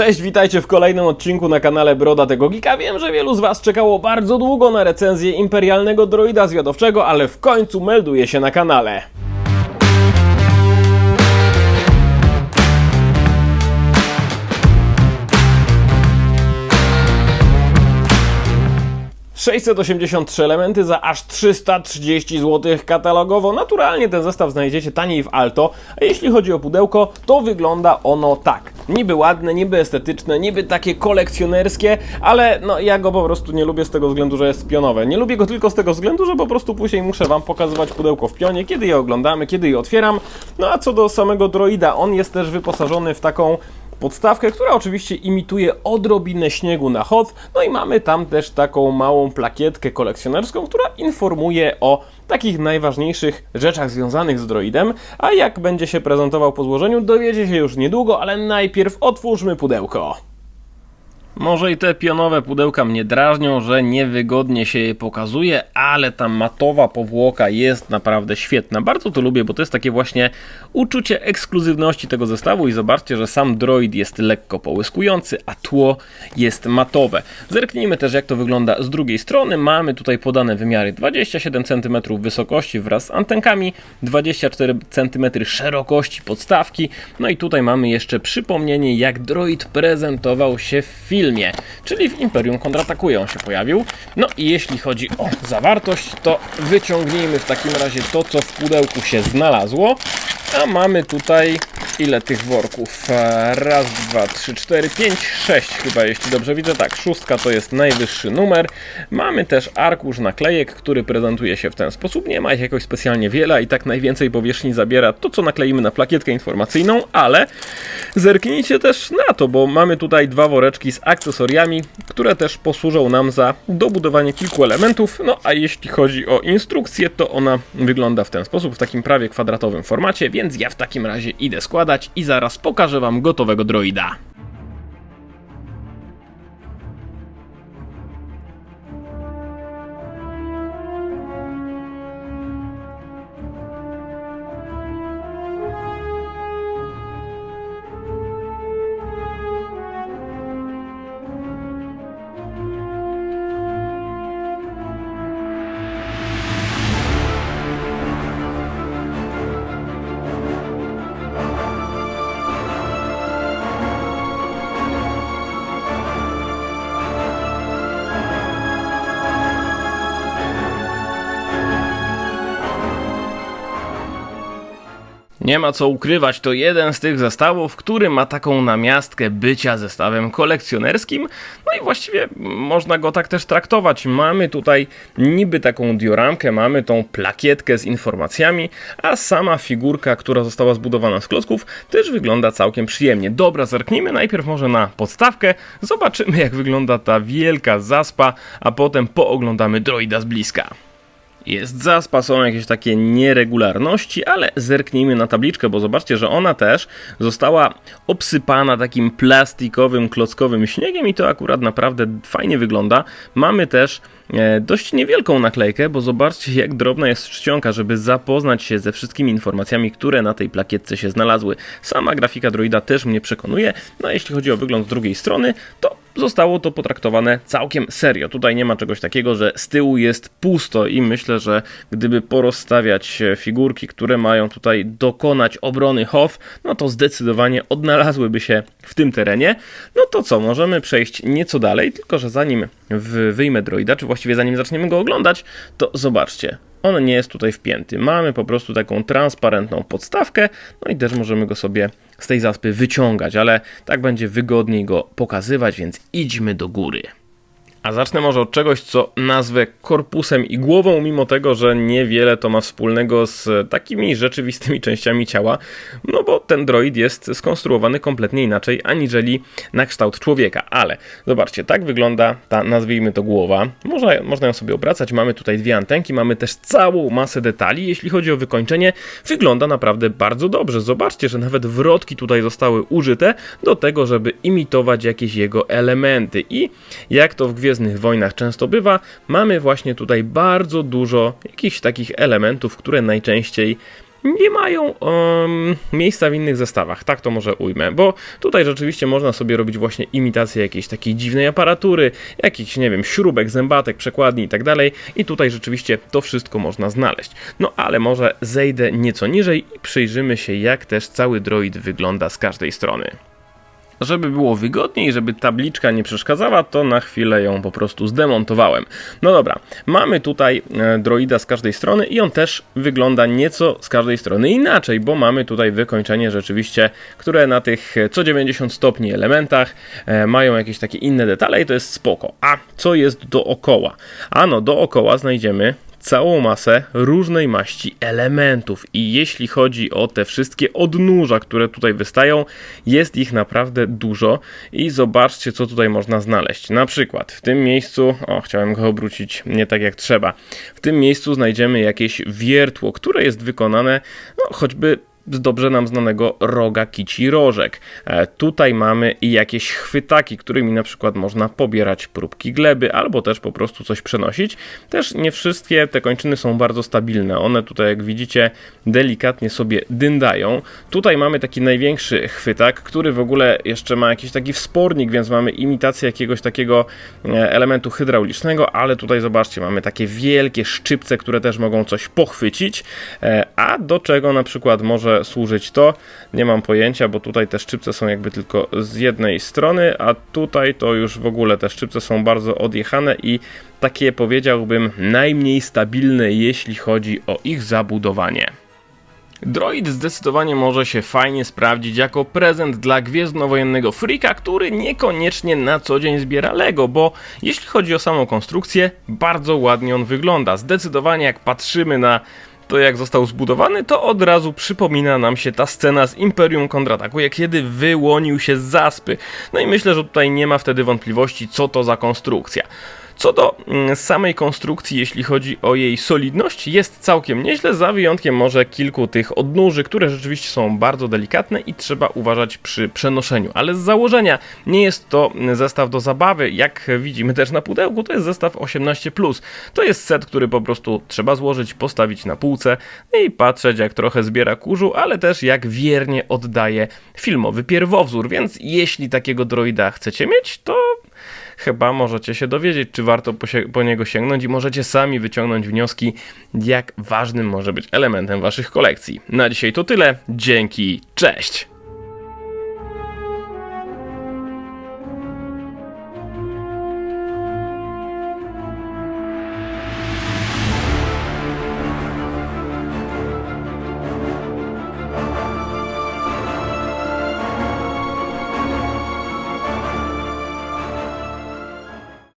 Cześć, witajcie w kolejnym odcinku na kanale Broda tego Geeka. Wiem, że wielu z Was czekało bardzo długo na recenzję imperialnego droida zwiadowczego, ale w końcu melduje się na kanale. ...683 elementy za aż 330 zł katalogowo. Naturalnie ten zestaw znajdziecie taniej w Alto, a jeśli chodzi o pudełko, to wygląda ono tak. Niby ładne, niby estetyczne, niby takie kolekcjonerskie, ale no ja go po prostu nie lubię z tego względu, że jest pionowe. Nie lubię go tylko z tego względu, że po prostu później muszę Wam pokazywać pudełko w pionie, kiedy je oglądamy, kiedy je otwieram. No a co do samego droida, on jest też wyposażony w taką podstawkę, która oczywiście imituje odrobinę śniegu na hot. No i mamy tam też taką małą plakietkę kolekcjonerską, która informuje o takich najważniejszych rzeczach związanych z droidem. A jak będzie się prezentował po złożeniu, dowiecie się już niedługo, ale najpierw otwórzmy pudełko. Może i te pionowe pudełka mnie drażnią, że niewygodnie się je pokazuje, ale ta matowa powłoka jest naprawdę świetna. Bardzo to lubię, bo to jest takie właśnie uczucie ekskluzywności tego zestawu i zobaczcie, że sam droid jest lekko połyskujący, a tło jest matowe. Zerknijmy też jak to wygląda z drugiej strony. Mamy tutaj podane wymiary 27 cm wysokości wraz z antenkami, 24 cm szerokości podstawki. No i tutaj mamy jeszcze przypomnienie jak droid prezentował się w filmie filmie, czyli w Imperium kontratakuje on się pojawił. No i jeśli chodzi o zawartość, to wyciągnijmy w takim razie to, co w pudełku się znalazło. A mamy tutaj ile tych worków? E, raz, dwa, trzy, cztery, pięć, sześć chyba, jeśli dobrze widzę. Tak, szóstka to jest najwyższy numer. Mamy też arkusz naklejek, który prezentuje się w ten sposób. Nie ma ich jakoś specjalnie wiele i tak najwięcej powierzchni zabiera to, co nakleimy na plakietkę informacyjną, ale zerknijcie też na to, bo mamy tutaj dwa woreczki z akcesoriami, które też posłużą nam za dobudowanie kilku elementów. No a jeśli chodzi o instrukcję, to ona wygląda w ten sposób, w takim prawie kwadratowym formacie, więc ja w takim razie idę składać i zaraz pokażę Wam gotowego droida. Nie ma co ukrywać, to jeden z tych zestawów, który ma taką namiastkę bycia zestawem kolekcjonerskim. No i właściwie można go tak też traktować. Mamy tutaj niby taką dioramkę, mamy tą plakietkę z informacjami, a sama figurka, która została zbudowana z klocków, też wygląda całkiem przyjemnie. Dobra, zerknijmy najpierw może na podstawkę, zobaczymy jak wygląda ta wielka zaspa, a potem pooglądamy droida z bliska. Jest zaspa, są jakieś takie nieregularności, ale zerknijmy na tabliczkę, bo zobaczcie, że ona też została obsypana takim plastikowym, klockowym śniegiem i to akurat naprawdę fajnie wygląda. Mamy też dość niewielką naklejkę, bo zobaczcie jak drobna jest czcionka, żeby zapoznać się ze wszystkimi informacjami, które na tej plakietce się znalazły. Sama grafika droida też mnie przekonuje, no a jeśli chodzi o wygląd z drugiej strony, to zostało to potraktowane całkiem serio. Tutaj nie ma czegoś takiego, że z tyłu jest pusto i myślę, że gdyby porozstawiać figurki, które mają tutaj dokonać obrony Hof, no to zdecydowanie odnalazłyby się w tym terenie. No to co, możemy przejść nieco dalej, tylko że zanim wyjmę droida, czy właściwie zanim zaczniemy go oglądać, to zobaczcie. On nie jest tutaj wpięty. Mamy po prostu taką transparentną podstawkę, no i też możemy go sobie z tej zaspy wyciągać, ale tak będzie wygodniej go pokazywać, więc idźmy do góry. A zacznę może od czegoś, co nazwę korpusem i głową, mimo tego, że niewiele to ma wspólnego z takimi rzeczywistymi częściami ciała, no bo ten droid jest skonstruowany kompletnie inaczej, aniżeli na kształt człowieka. Ale zobaczcie, tak wygląda ta, nazwijmy to głowa. Można, można ją sobie obracać, mamy tutaj dwie antenki, mamy też całą masę detali. Jeśli chodzi o wykończenie, wygląda naprawdę bardzo dobrze. Zobaczcie, że nawet wrotki tutaj zostały użyte do tego, żeby imitować jakieś jego elementy. I jak to w Gwiezdnych Gwiezdnych Wojnach często bywa, mamy właśnie tutaj bardzo dużo jakichś takich elementów, które najczęściej nie mają em, miejsca w innych zestawach, tak to może ujmę, bo tutaj rzeczywiście można sobie robić właśnie imitację jakiejś takiej dziwnej aparatury, jakichś, nie wiem, śrubek, zębatek, przekładni i tak dalej i tutaj rzeczywiście to wszystko można znaleźć. No ale może zejdę nieco niżej i przyjrzymy się jak też cały droid wygląda z każdej strony. Żeby było wygodniej, żeby tabliczka nie przeszkadzała, to na chwilę ją po prostu zdemontowałem. No dobra, mamy tutaj e, droida z każdej strony i on też wygląda nieco z każdej strony inaczej, bo mamy tutaj wykończenie rzeczywiście, które na tych e, co 90 stopni elementach e, mają jakieś takie inne detale i to jest spoko. A co jest dookoła? Ano, dookoła znajdziemy całą masę różnej maści elementów. I jeśli chodzi o te wszystkie odnóża, które tutaj wystają, jest ich naprawdę dużo. I zobaczcie, co tutaj można znaleźć. Na przykład w tym miejscu, o, chciałem go obrócić nie tak jak trzeba. W tym miejscu znajdziemy jakieś wiertło, które jest wykonane, no, choćby z dobrze nam znanego roga kici rożek. E, tutaj mamy jakieś chwytaki, którymi na przykład można pobierać próbki gleby albo też po prostu coś przenosić. Też nie wszystkie te kończyny są bardzo stabilne. One tutaj jak widzicie delikatnie sobie dyndają. Tutaj mamy taki największy chwytak, który w ogóle jeszcze ma jakiś taki wspornik, więc mamy imitację jakiegoś takiego e, elementu hydraulicznego, ale tutaj zobaczcie, mamy takie wielkie szczypce, które też mogą coś pochwycić, e, a do czego na przykład może służyć to, nie mam pojęcia, bo tutaj te szczypce są jakby tylko z jednej strony, a tutaj to już w ogóle te szczypce są bardzo odjechane i takie powiedziałbym najmniej stabilne, jeśli chodzi o ich zabudowanie. Droid zdecydowanie może się fajnie sprawdzić jako prezent dla gwiezdnowojennego freaka, który niekoniecznie na co dzień zbiera Lego, bo jeśli chodzi o samą konstrukcję, bardzo ładnie on wygląda. Zdecydowanie jak patrzymy na to jak został zbudowany, to od razu przypomina nam się ta scena z Imperium kontratakuje, kiedy wyłonił się z zaspy. No i myślę, że tutaj nie ma wtedy wątpliwości, co to za konstrukcja. Co do mm, samej konstrukcji, jeśli chodzi o jej solidność, jest całkiem nieźle, za wyjątkiem może kilku tych odnóży, które rzeczywiście są bardzo delikatne i trzeba uważać przy przenoszeniu. Ale z założenia nie jest to zestaw do zabawy, jak widzimy też na pudełku, to jest zestaw 18+. To jest set, który po prostu trzeba złożyć, postawić na półce i patrzeć jak trochę zbiera kurzu, ale też jak wiernie oddaje filmowy pierwowzór, więc jeśli takiego droida chcecie mieć, to chyba możecie się dowiedzieć, czy warto po, niego sięgnąć i możecie sami wyciągnąć wnioski, jak ważnym może być elementem waszych kolekcji. Na dzisiaj to tyle. Dzięki, cześć!